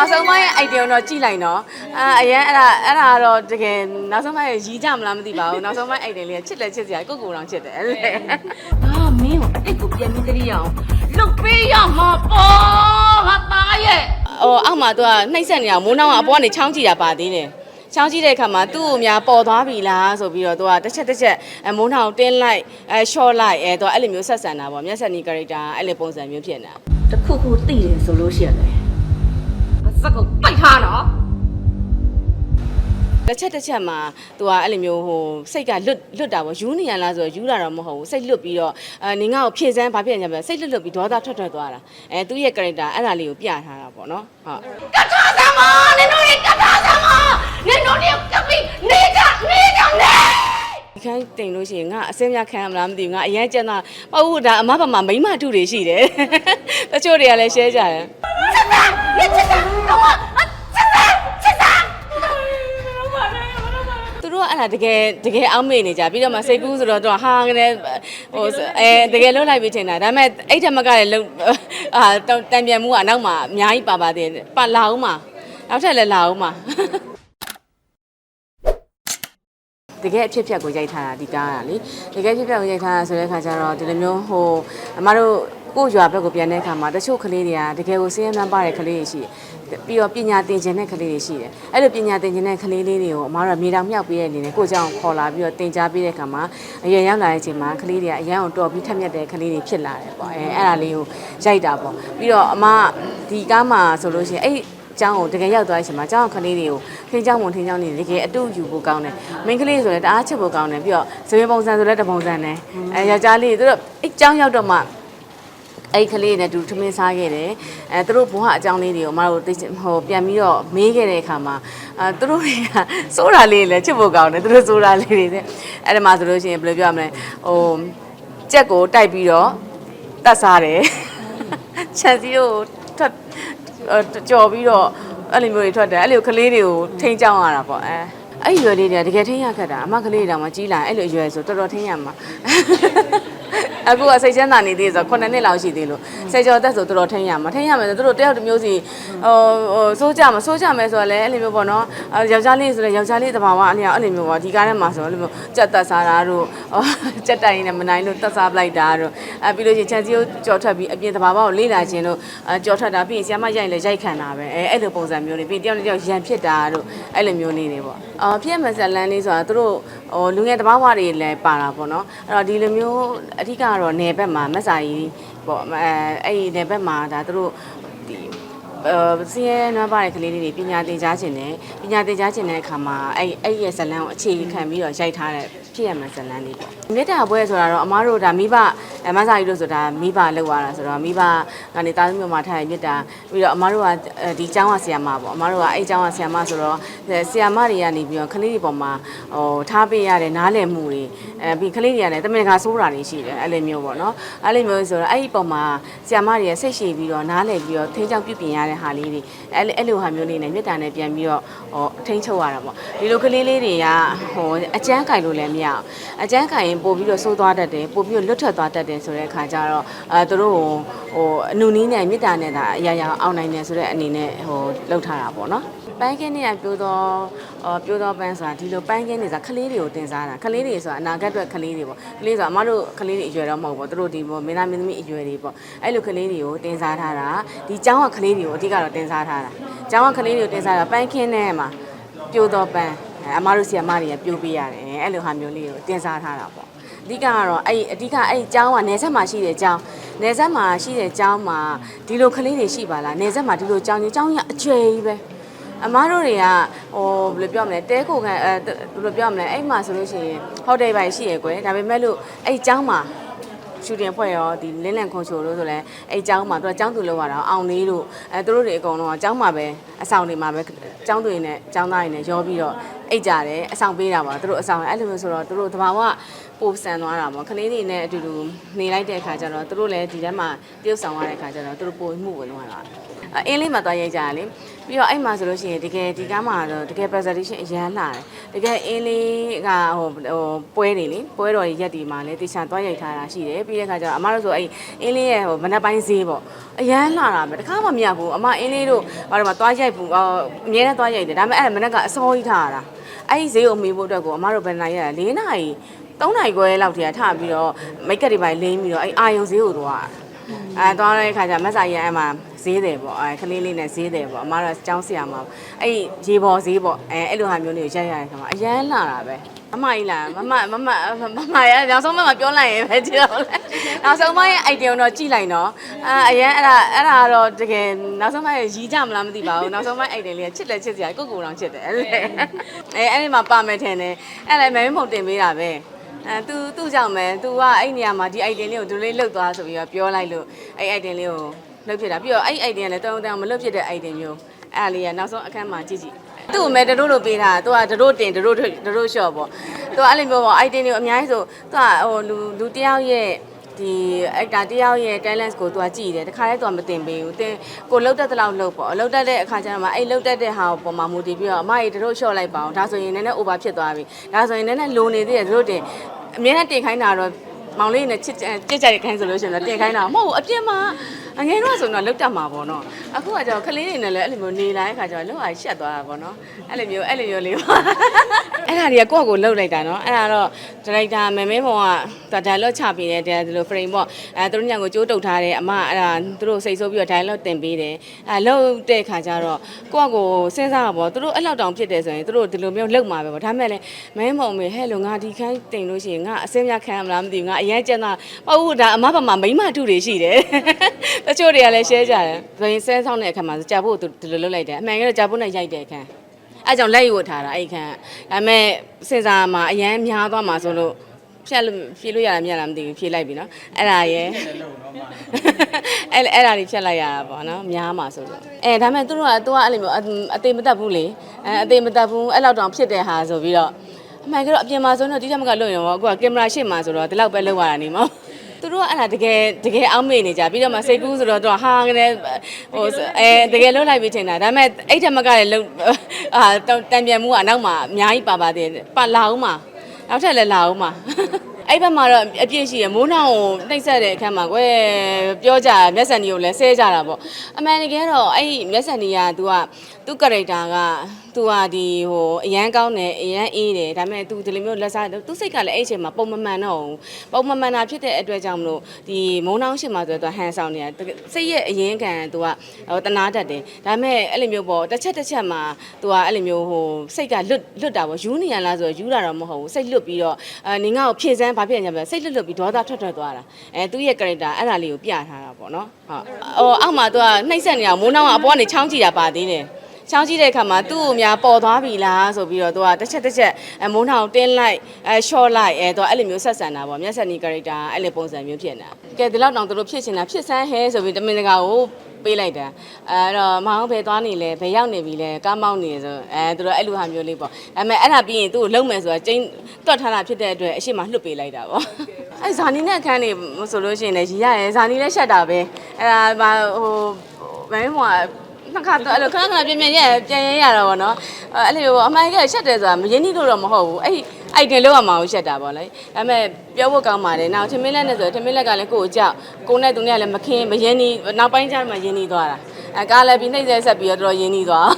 နောက်ဆုံးပိုင်းရဲ့ idea တော့ကြည့်လိုက်နော်အာအရင်အဲ့ဒါအဲ့ဒါကတော့တကယ်နောက်ဆုံးပိုင်းရီးကြမလားမသိပါဘူးနောက်ဆုံးပိုင်း idea လေးကချစ်တယ်ချစ်စရာကိုယ့်ကိုယ်တော်ချစ်တယ်အဲ့ဒါဟာမင်းကိုအဲ့ကိုပြန်ပြီးတရိအောင်လုတ်ပေးရမှာပေါ့ဟာသားရဲ့ဟိုအောက်မှာသူကနှိမ့်ဆက်နေတာမိုးနှောင်းကအပေါ်ကနေချောင်းကြည့်တာပါသေးတယ်ချောင်းကြည့်တဲ့အခါမှာသူ့ကိုများပေါ်သွားပြီလားဆိုပြီးတော့သူကတစ်ချက်တစ်ချက်အမိုးနှောင်းတင်းလိုက်အဲ short လိုက်အဲသူကအဲ့လိုမျိုးဆက်ဆံတာပေါ့မျက်စက်နီ character အဲ့လိုပုံစံမျိုးဖြစ်နေတာတခုခုသိတယ်ဆိုလို့ရှိရတယ်အ စကုတ်ပိုက်ထားနော်တစ်ချက်တစ်ချက်မှာသူကအဲ့လိုမျိုးဟိုစိတ်ကလွတ်လွတ်တာပေါ့ယူနေရလားဆိုတော့ယူလာတော့မဟုတ်ဘူးစိတ်လွတ်ပြီးတော့အဲနေငါ့ကိုဖြည့်စမ်းဘာဖြစ်နေကြမလဲစိတ်လွတ်လွတ်ပြီးဒေါသထွက်ထွက်သွားတာအဲသူ့ရဲ့ character အဲ့ဒါလေးကိုပြထားတာပေါ့နော်ဟုတ်ကထားသမားနင်တို့တွေကထားသမားနင်တို့တွေကပ်ပြီးနေကြနေကြနေဒီခိုင်းတင်လို့ရှိရင်ငါအစင်းများခံရမလားမသိဘူးငါအရင်ကျန်တာမဟုတ်ဘူးဒါအမဘာမှမိမထုတွေရှိတယ်တချို့တွေကလည်း share ကြတယ်နေချစ်တာ တော့ချစ်တာချစ်တာသူတို့ကအဲ့ဒါတကယ်တကယ်အောက်မေ့နေကြပြီးတော့မှစိတ်ကူးဆိုတော့သူကဟာကနေဟိုအဲတကယ်လွတ်လိုက်ပြီးထင်တာဒါပေမဲ့အဲ့ထက်မကလည်းလုံအာတံပြန်မှုကအနောက်မှာအများကြီးပါပါသေးတယ်ပါလာအောင်မှာနောက်ထပ်လည်းလာအောင်မှာတကယ်အဖြစ်ဖြတ်ကိုရိုက်ထားတာဒီကားကလေတကယ်ဖြစ်ဖြတ်ကိုရိုက်ထားတာဆိုတဲ့ခါကျတော့ဒီလိုမျိုးဟိုအမတို့ကိုယ့်ရွာဘက်ကိုပြန်တဲ့အခါမှာတချို့ကလေးတွေကတကယ်ကိုစင်းရဲနှမ်းပါတဲ့ကလေးတွေရှိတယ် ပြီးတော့ပညာသင်ခြင်းတဲ့ကလေးတွေရှိတယ်အဲ့လိုပညာသင်ခြင်းတဲ့ကလေးလေးတွေကိုအမတို့ကမြေတောင်မြောက်ပေးတဲ့အနေနဲ့ကိုယ့်ကြောင့်ခေါ်လာပြီးတော့သင်ကြားပေးတဲ့အခါမှာအရင်ရောက်လာတဲ့အချိန်မှာကလေးတွေကအရန်အောင်တော်ပြီးထက်မြက်တဲ့ကလေးတွေဖြစ်လာတယ်ပေါ့အဲအဲ့ဒါလေးကိုရိုက်တာပေါ့ပြီးတော့အမဒီကားမှာဆိုလို့ရှိရင်အဲ့ကျောင်းကိုတကယ်ရောက်သွားတဲ့အချိန်မှာကျောင်းကလေးတွေကိုထင်းကျောင်းဝင်ထင်းကျောင်းနေတကယ်အတူယူဖို့ကောင်းတယ်။မိန်းကလေးဆိုလည်းတအားချစ်ဖို့ကောင်းတယ်ပြီးတော့ဇွေပုံစံဆိုလည်းတပုံစံနဲ့အဲယောက်ျားလေးသူတို့အဲ့ကျောင်းရောက်တော့မှ အဲ့ကလေးနဲ့တူထမင်းစားခဲ့တယ်အဲသူတို့ဘဝအကြောင်းလေးတွေကိုမတို့သိချင်ဟိုပြန်ပြီးတော့မေးခဲ့တဲ့အခါမှာအဲသူတို့တွေကစိုးတာလေးလည်းချစ်ဖို့ကောင်းတယ်သူတို့စိုးတာလေးတွေတဲ့အဲ့ဒီမှာဆိုလို့ရှိရင်ဘယ်လိုပြောရမလဲဟိုကြက်ကိုတိုက်ပြီးတော့တတ်စားတယ်ခြံစည်းကိုထွက်အဲ့ကြော်ပြီးတော့အဲ့လိုမျိုးတွေထွက်တယ်အဲ့လိုကလေးတွေကိုထိန်းချောင်းရတာပေါ့အဲအဲ့ဒီရွယ်လေးတွေကတကယ်ထိန်းရခက်တာအမကလေးတွေတောင်မှကြီးလာရင်အဲ့လိုရွယ်ဆိုတော်တော်ထိန်းရမှာ အခုကစိတ်ချမ်းသာနေသေးဆို9နှစ်လောက်ရှိသေးလို့စိတ်ကြောသက်ဆိုတော်တော်ထိန်းရမှာထိန်းရမယ်ဆိုသူတို့တယောက်တစ်မျိုးစီဟိုဟိုစိုးကြမှာစိုးကြမယ်ဆိုတော့လည်းအဲ့လိုမျိုးပေါ့နော်အဲယောက်ျားလေးဆိုလည်းယောက်ျားလေးတဘာဝအနေနဲ့အဲ့လိုမျိုးပေါ့ဒီကားထဲမှာဆိုအဲ့လိုမျိုးကြက်တက်စားတာတို့ဟိုကြက်တိုင်နဲ့မနိုင်လို့တက်စားပလိုက်တာတို့အဲပြီးလို့ချင်းချန်စီကိုကြော်ထွက်ပြီးအပြင်တဘာဝကိုလေးလာခြင်းတို့အဲကြော်ထွက်တာပြီးရင်ဆီယမရိုက်လည်းရိုက်ခံတာပဲအဲအဲ့လိုပုံစံမျိုးတွေပြီးတယောက်တစ်ယောက်ရန်ဖြစ်တာတို့အဲ့လိုမျိုးလေးတွေပေါ့အော်ဖြစ်မဆက်လန်းလေးဆိုတာသူတို့ ဟိုလူငယ်တဘာဝတွေလည်းပါတာပေါ့နော်အဲ့တော့ဒီလိုမျိုးအဓိကကတော့နယ်ဘက်မှာမက်စာကြီးပေါ့အဲအဲ့ဒီနယ်ဘက်မှာဒါသူတို့ဒီအဲစီးရဲနွမ်းပါတဲ့ကလေးလေးတွေပညာသင်ကြားခြင်းနဲ့ပညာသင်ကြားခြင်းတဲ့အခါမှာအဲ့အဲ့ရဲ့ဇလန်းကိုအခြေခံပြီးတော့ရိုက်ထားတဲ့ ဖြစ်ရမယ်ဇလန်းလေးပေါ့မေတ္တာပွဲဆိုတာတော့အမားတို့ဒါမိဘအမဆာကြီးတို့ဆိုတာမိဘလောက်ရတာဆိုတော့မိဘကနေတာသမီးမှာထားရမေတ္တာပြီးတော့အမားတို့ကဒီကျောင်းကဆရာမပေါ့အမားတို့ကအဲ့ကျောင်းကဆရာမဆိုတော့ဆရာမတွေကနေပြီးတော့ကလေးတွေပေါ်မှာဟိုထားပေးရတဲ့နားလည်မှုတွေအဲပြီးကလေးတွေကလည်းတမင်တကာစိုးတာတွေရှိတယ်အဲ့လိုမျိုးပေါ့နော်အဲ့လိုမျိုးဆိုတော့အဲ့ဒီပုံမှာဆရာမတွေကစိတ်ရှည်ပြီးတော့နားလည်ပြီးတော့ထိန်းချောင်းပြုပြင်ရတဲ့ဟာလေးတွေအဲ့လိုအဲ့လိုဟာမျိုးလေးနဲ့မေတ္တာနဲ့ပြန်ပြီးတော့ဟိုထိန်းချုပ်ရတာပေါ့ဒီလိုကလေးလေးတွေကဟိုအကျန်းကင်လို့လည်းမရအောင်အကျန်းကင်ရင်ပို့ပြီးတော့စိုးသွားတတ်တယ်ပို့ပြီးတော့လွတ်ထွက်သွားတတ်တယ်ဆိုတဲ့အခါကျတော့အဲသူတို့ဟိုအနုနည်းနဲ့မေတ္တာနဲ့ဒါအရာရာအောင်နိုင်တယ်ဆိုတဲ့အနေနဲ့ဟိုလှုပ်ထားတာပေါ့နော်ပန်းကင်းတွေကပြိုးတော့အော်ပြိုးတော့ပန်းဆိုတာဒီလိုပန်းကင်းတွေဆိုတာကလေးတွေကိုတင်စားတာကလေးတွေဆိုတာအနာဂတ်အတွက်ကလေးတွေပေါ့ကလေးဆိုတာအမတို့ကလေးတွေအရွယ်တော့မဟုတ်ဘူးသူတို့ဒီပေါ့မင်းသားမင်းသမီးအရွယ်တွေပေါ့အဲ့လိုကလေးတွေကိုတင်စားထားတာဒီကျောင်းကကလေးတွေကိုအဓိကတော့တင်စားထားတာကျောင်းကကလေးတွေကိုတင်စားတာပန်းကင်းထဲမှာပြိုးတော့ပန်း အဲအမတို့ဆီအမတွေကပြိုးပေးရတယ်အဲ့လိုဟာမျိုးလေးကိုတင်စားထားတာပေါ့အဓိကကတော့အဲ့အဓိကအဲ့ကျောင်းကနေဆက်မှာရှိတဲ့ကျောင်းနေဆက်မှာရှိတဲ့ကျောင်းမှာဒီလိုကလေးတွေရှိပါလားနေဆက်မှာဒီလိုကျောင်းကြီးကျောင်းကြီးအကျယ်ကြီးပဲအမားတို့တွေကဟိုဘယ်လိုပြောမလဲတဲခိုခံအဲဘယ်လိုပြောမလဲအဲ့မှာဆိုလို့ရှိရင်ဟိုတယ်ပိုင်းရှိရယ်ကွယ်ဒါပေမဲ့လို့အဲ့ကျောင်းမှာရှူတင်ဖွဲ့ရောဒီလင်းလန်ခွန်ချိုတို့ဆိုလဲအဲ့ကျောင်းမှာသူကကျောင်းသူလောက်ရတာအောင်လေးတို့အဲသူတို့တွေအကုန်လုံးကကျောင်းမှာပဲအဆောင်တွေမှာပဲကျောင်းသူတွေနဲ့ကျောင်းသားတွေနဲ့ရောပြီးတော့ အိတ်ကြတယ်အဆောင်ပေးတာပါသူတို့အဆောင်အဲ့လိုမျိုးဆိုတော့သူတို့တဘာဝပိုဆန်သွားတာပေါ့ကလေးတွေနဲ့အတူတူနေလိုက်တဲ့အခါကျတော့သူတို့လည်းဒီထဲမှာတရုပ်ဆောင်ရတဲ့အခါကျတော့သူတို့ပိုမှုဝင်သွားတာအင်းလေးမှာသွားရိုက်ကြတာလေပြီးတော့အဲ့မှာဆိုလို့ရှိရင်တကယ်ဒီကားမှာတော့တကယ် presentation အရန်လာတယ်တကယ်အင်းလေးကဟိုဟိုပွဲတွေလေပွဲတော်တွေရက်ဒီမှာလေတေချာသွားရိုက်ထားတာရှိတယ်ပြီးတဲ့အခါကျတော့အမတို့ဆိုအဲ့အင်းလေးရဲ့ဟိုမနက်ပိုင်းဈေးပေါ့အရန်လာတာပဲတခါမှမရဘူးအမအင်းလေးတို့ဘာလို့မှသွားရိုက်ဘူးအော်အမြဲတမ်းသွားရိုက်တယ်ဒါပေမဲ့အဲ့ဒါမနက်ကအစောကြီးထားရတာ အဲ့ဒီဈေးကိုမေးဖို့အတွက်ကိုအမတို့ဘယ်နိုင်ရလဲ၄နာရီ3နာရီခွဲလောက်တည်းကထပြီးတော့မိတ်ကပ်တွေပိုင်းလိမ့်ပြီးတော့အဲ့အာယုံဈေးကိုသွားတာအဲသွားတဲ့ခါကျမက်စာကြီးအဲ့မှာဈေးတယ်ပေါ့အဲကလေးလေးနဲ့ဈေးတယ်ပေါ့အမတို့ကျောင်းဆရာမပေါ့အဲ့ရေပေါ်ဈေးပေါ့အဲအဲ့လိုဟာမျိုးတွေကိုရိုက်ရတဲ့ခါမှာအရန်လာတာပဲ မမကြီးလားမမမမမမရနောက်ဆုံးမမပြောလိုက်ရင်ပဲကြည့်တော့လေနောက်ဆုံးမရဲ့ item တော့ကြည့်လိုက်တော့အာအရန်အဲ့ဒါအဲ့ဒါတော့တကယ်နောက်ဆုံးမရဲ့ရီးကြမလားမသိပါဘူးနောက်ဆုံးမ item လေးကချစ်တယ်ချစ်စရာကိုကိုတောင်ချစ်တယ်အဲ့လေအဲအဲ့ဒီမှာပါမယ်ထင်တယ်အဲ့လည်းမဲမဟုတ်တင်ပေးတာပဲအဲ तू သူ့ကြောင့်ပဲ तू ကအဲ့နေရာမှာဒီ item လေးကိုဒီလိုလေးလှုပ်သွားဆိုပြီးတော့ပြောလိုက်လို့အဲ့ item လေးကိုလှုပ်ဖြစ်တာပြီးတော့အဲ့ item ကလည်းတောင်းတောင်းမလှုပ်ဖြစ်တဲ့ item မျိုးအဲ့ဒါလေးကနောက်ဆုံးအခန်းမှာကြည့်ကြည့် သူ့အမေတတို့လိုပေးတာသူကတတို့တင်တတို့တတို့လျှော့ပေါ့သူကအဲ့လိုမျိုးပေါ့ item တွေအများကြီးဆိုသူကဟိုလူလူတယောက်ရဲ့ဒီ actor တယောက်ရဲ့ talent ကိုသူကကြည့်တယ်တခါလဲသူကမတင်ပေးဘူးတင်ကိုလှုပ်တတ်တဲ့လောက်လှုပ်ပေါ့လှုပ်တတ်တဲ့အခါကျတော့မှအဲ့လှုပ်တတ်တဲ့ဟာကိုပုံမှန်မူတည်ပြီးတော့အမကြီးတို့လျှော့လိုက်ပါအောင်ဒါဆိုရင်နည်းနည်း over ဖြစ်သွားပြီဒါဆိုရင်နည်းနည်းလိုနေသေးတယ်တို့တင်အများနဲ့တင်ခိုင်းတာတော့မောင်လေးနဲ့ချစ်ကြိုက်ကြိုက်ခိုင်းဆိုလို့ရှိရင်တော့တင်ခိုင်းတာမဟုတ်ဘူးအပြစ်မှာ အငယ်တော့ဆိုတော့လောက်တတ်မှာပေါ့နော်အခုကကျတော့ကလေးတွေနဲ့လည်းအဲ့လိုမျိုးနေလာတဲ့ခါကျတော့လောက်အားရှက်သွားတာပေါ့နော်အဲ့လိုမျိုးအဲ့လိုမျိုးလေးပါ အဲ့ဒါတွေကကိုယ့်ကိုယ်လှုပ်လိုက်တာနော်အဲ့ဒါတော့ဒါရိုက်တာမေမဲဘုံကဒါ dialogue ချပေးတယ်ဒီလို frame ပေါ့အဲသူတို့ညံကိုကြိုးတုပ်ထားတယ်အမအဲ့ဒါသူတို့စိတ်ဆိုးပြီးတော့ dialogue တင်ပေးတယ်အဲလှုပ်တဲ့ခါကျတော့ကိုယ့်ကိုယ်စဉ်းစားတာပေါ့သူတို့အဲ့လောက်တောင်ဖြစ်တယ်ဆိုရင်သူတို့ဒီလိုမျိုးလှုပ်မှာပဲပေါ့ဒါပေမဲ့လည်းမဲမုံမေဟဲ့လို့ငါဒီခိုင်းတင်လို့ရှိရင်ငါအစင်းများခံရမလားမသိဘူးငါအရန်ကြက်တာပေါ့ဟုတ်ဒါအမဘာမှမိမထုတွေရှိတယ်တချို့တွေကလည်း share ကြတယ်ဆိုရင်ဆဲဆောင်တဲ့အခါမှာကြာဖို့သူဒီလိုလုပ်လိုက်တယ်အမှန်ကတော့ကြာဖို့နဲ့ရိုက်တဲ့အခါ အဲကြောင့်လက်ရွတ်ထားတာအဲ့ခန့်ဒါပေမဲ့စဉ်းစားမှာအရန်များသွားမှာဆိုလို့ဖြတ်လို့ဖြေလို့ရတာမရလားမသိဘူးဖြေလိုက်ပြီနော်အဲ့ဒါရယ်အဲ့အဲ့ဒါတွေဖြတ်လိုက်ရတာပေါ့နော်များမှာဆိုလို့အဲဒါပေမဲ့သူတို့ကသူကအဲ့လိုမျိုးအအသေးမတက်ဘူးလေအဲအသေးမတက်ဘူးအဲ့လောက်တောင်ဖြစ်တဲ့ဟာဆိုပြီးတော့အမှန်ကတော့အပြင်မှာဆိုတော့ဒီချက်မကလွတ်ရင်တော့အခုကကင်မရာရှေ့မှာဆိုတော့ဒီလောက်ပဲလောက်ရတာနေမောသူတို့ကအဲ့ဒါတကယ်တကယ်အောက်မေ့နေကြပြီးတော့မှစိတ်ကူးဆိုတော့သူကဟာကနေဟိုအဲတကယ်လွတ်လိုက်ပြီးထင်တာဒါပေမဲ့အဲ့ထက်မကလည်းလုံ အာတံပြန်မှုကအနောက်မှာအများကြီးပါပါသေးတယ်ပါလာအောင်မှာနောက်ထပ်လည်းလာအောင်မှာအဲ့ဘက်မှာတော့အပြည့်ရှိရမိုးနောင်ကိုနှိပ်ဆက်တဲ့အခါမှာကွယ်ပြောကြမျက်စံကြီးကိုလည်းဆဲကြတာပေါ့အမှန်တကယ်တော့အဲ့မျက်စံကြီးက तू ကသူ့ character ကသူဟာဒီဟိုအရန်ကောင်းတယ်အရန်အေးတယ်ဒါပေမဲ့သူဒီလိုမျိုးလက်စားသူစိတ်ကလည်းအဲ့အချိန်မှာပုံမမှန်တော့ဘူးပုံမမှန်တာဖြစ်တဲ့အတွက်ကြောင့်မလို့ဒီမုံနှောင်းရှင်မှာဆိုတော့ဟန်ဆောင်နေတာစိတ်ရဲ့အရင်ခံသူကဟိုတနာတတ်တယ်ဒါပေမဲ့အဲ့လိုမျိုးပေါ့တစ်ချက်တစ်ချက်မှာသူကအဲ့လိုမျိုးဟိုစိတ်ကလွတ်လွတ်တာပေါ့ယူနေရလားဆိုတော့ယူတာတော့မဟုတ်ဘူးစိတ်လွတ်ပြီးတော့အဲနင်ကကိုဖြည့်စမ်းဘာဖြစ်နေကြမလဲစိတ်လွတ်လွတ်ပြီးဒေါသထွက်ထွက်သွားတာအဲသူ့ရဲ့ character အဲ့ဒါလေးကိုပြထားတာပေါ့နော်ဟုတ်ဟိုအောက်မှာသူကနှိမ့်ဆက်နေတာမိုးနှောင်းကအပေါ်ကနေချောင်းကြည့်တာပါသေးတယ် ချောင်းကြည့်တဲ့အခါမှာသူ့ကိုများပေါ်သွားပြီလားဆိုပြီးတော့သူကတစ်ချက်တစ်ချက်အမိုးထောင်တင်းလိုက်အဲ short လိုက်အဲသူကအဲ့လိုမျိုးဆက်ဆံတာပေါ့မျက်စက်နီ character အဲ့လိုပုံစံမျိုးဖြစ်နေတာကဲဒီလောက်တောင်သူတို့ဖြစ်ချင်တာဖြစ်စမ်းဟဲဆိုပြီးတမင်တကာကိုပေးလိုက်တာအဲ့တော့မောင်ဘယ်သွားနေလဲဘယ်ရောက်နေပြီလဲကားမောင်းနေဆိုအဲသူတို့အဲ့လိုဟာမျိုးလေးပေါ့ဒါပေမဲ့အဲ့ဒါပြီးရင်သူ့ကိုလုံမယ်ဆိုတာကျင်းတွတ်ထားတာဖြစ်တဲ့အတွက်အရှိမလွတ်ပေးလိုက်တာပေါ့အဲ့ဇာနီနဲ့အခန်းနေဆိုလို့ရှိရင်လည်းရီရရဲဇာနီလည်းရှက်တာပဲအဲ့ဒါဟိုမင်းမော နှစ်ခါတော့အဲ့လိုခဏခဏပြင်းပြင်းရဲပြန်ရဲရတာပေါ့နော်အဲ့လိုပေါ့အမှန်ကရှက်တယ်ဆိုတာမရင်းနှီးလို့တော့မဟုတ်ဘူးအဲ့အိုက်တင်လောက်ရမှာကိုရှက်တာပေါ့လေဒါပေမဲ့ပြောဖို့ကောင်းပါတယ်နောက်ထမင်းလက်နဲ့ဆိုထမင်းလက်ကလည်းကိုယ့်ကိုကြောက်ကိုနဲ့သူနဲ့လည်းမခင်းမရင်းနှီးနောက်ပိုင်းကျမှရင်းနှီးသွားတာအဲကားလည်းပြီးနှိမ့်ဆက်ဆက်ပြီးတော့တော်တော်ရင်းနှီးသွား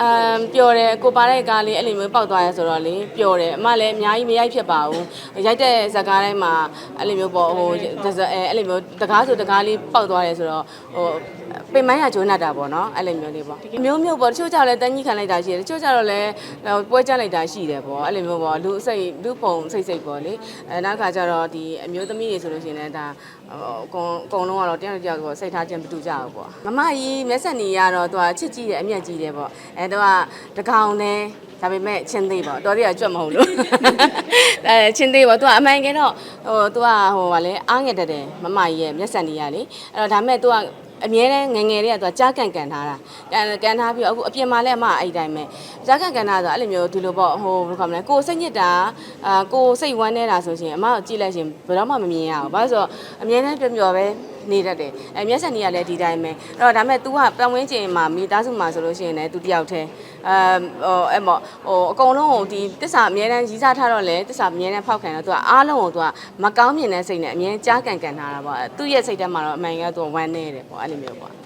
အမ်ပျော်တယ်ကိုပါတဲ့ကားလေးအဲ့လိုမျိုးပေါက်သွားရဲဆိုတော့လေပျော်တယ်အမလည်းအများကြီးမရိုက်ဖြစ်ပါဘူးရိုက်တဲ့ဇာတ်ကားတိုင်းမှာအဲ့လိုမျိုးပေါ့ဟိုအဲအဲ့လိုမျိုးတကားဆိုတကားလေးပေါက်သွားတယ်ဆိုတော့ဟို ပင်မိုင်းရဂျိုးနတ်တာပေါ့နော်အဲ့လိုမျိုးလေးပေါ့အမျိုးမျိုးပေါ့တချို့ကြလည်းတန်းကြီးခံလိုက်တာရှိတယ်တချို့ကြတော့လည်းပွဲကြလိုက်တာရှိတယ်ပေါ့အဲ့လိုမျိုးပေါ့လူစိတ်လူပုံစိတ်စိတ်ပေါ့လေအဲနောက်ခါကျတော့ဒီအမျိုးသမီးတွေဆိုလို့ရှိရင်လည်းဒါအကုန်အကုန်လုံးကတော့တယောက်တစ်ယောက်ပေါ့စိတ်ထားခြင်းမတူကြဘူးပေါ့မမကြီးမျက်စက်နေရတော့သူကချစ်ကြည့်တယ်အမျက်ကြီးတယ်ပေါ့အဲသူကတကောင်နဲ့ဒါပေမဲ့ချင်းသေးပေါ့တော်သေးကကြွတ်မဟုတ်လို့အဲချင်းသေးပေါ့သူကအမှန်ကဲတော့ဟိုသူကဟိုဗာလဲအားငယ်တတ်တယ်မမကြီးရဲ့မျက်စက်နေရလေအဲ့တော့ဒါပေမဲ့သူက အမြဲတမ်းငယ်ငယ်လေးကသူကကြားကန်ကန်ထားတာကန်ကန်ထားပြီးတော့အခုအပြင်မှာလည်းအမအဲ့ဒီတိုင်းပဲကြားကန်ကန်ထားဆိုအဲ့လိုမျိုးဒီလိုပေါ့ဟိုဘယ်လိုခေါ်မလဲကိုယ်စိတ်ညစ်တာအာကိုယ်စိတ်ဝမ်းနေတာဆိုရှင်အမကိုကြည့်လိုက်ရှင်ဘယ်တော့မှမမြင်ရဘူးဘာလို့ဆိုတော့အမြဲတမ်းပြောပြောပဲ နေတတ်တယ်အဲမျက်စံနေရလည်းဒီတိုင်းပဲအဲ့တော့ဒါပေမဲ့ तू ကပတ်ဝန်းကျင်မှာမိသားစုမှာဆိုလို့ရှိရင်လည်း तू တယောက်တည်းအဲဟိုအဲ့မော်ဟိုအကုန်လုံးကိုဒီတစ္ဆာအမြဲတမ်းရီးစားထားတော့လေတစ္ဆာအမြဲတမ်းဖောက်ခံတော့ तू ကအားလုံးကို तू ကမကောင်းမြင်တဲ့စိတ်နဲ့အမြဲကြားကန်ကန်ထားတာပေါ့သူ့ရဲ့စိတ်ထဲမှာတော့အမှန်က तू ဝမ်းနေတယ်ပေါ့အဲ့လိုမျိုးပေါ့